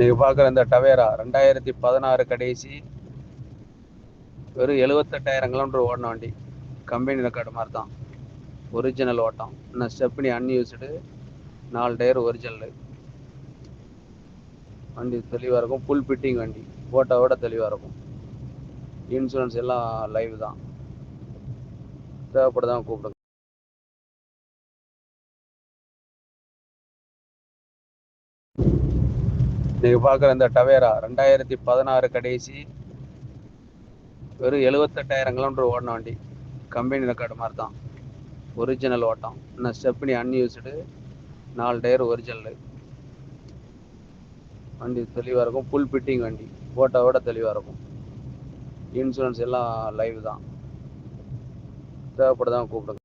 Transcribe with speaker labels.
Speaker 1: நீங்கள் பார்க்குற இந்த டவேரா ரெண்டாயிரத்தி பதினாறு கடைசி வெறும் எழுபத்தெட்டாயிரம் கிலோமீட்டர் ஓடின வண்டி. கம்பெனி ரெக்கார்டு மாதிரி தான் ஒரிஜினல் ஓட்டம். இன்னும் ஸ்டெப்னி அன்யூஸ்டு நாலு டயர் ஒரிஜினல் வண்டி தெளிவாக இருக்கும். ஃபுல் ஃபிட்டிங் வண்டி. ஃபோட்டோவோட தெளிவாக இருக்கும். இன்சூரன்ஸ் எல்லாம் லைவ் தான். தேவைப்படுதான் கூப்பிடுங்க. நீங்கள் பார்க்குற இந்த டவேரா ரெண்டாயிரத்தி பதினாறு கடைசி வெறும் எழுபத்தெட்டாயிரம் கிலோமீட்டர் ஓடின வண்டி. கம்பெனி ரெக்கார்டு மாதிரி தான் ஒரிஜினல் ஓட்டம். இன்னும் ஸ்டெப்னி அன்யூஸ்டு நாலு டயர் ஒரிஜினல் வண்டி தெளிவாக இருக்கும். ஃபுல் ஃபிட்டிங் வண்டி. ஃபோட்டோவோட தெளிவாக இருக்கும். இன்சூரன்ஸ் எல்லாம் லைவ் தான். தேவைப்படுதான் கூப்பிடுங்க.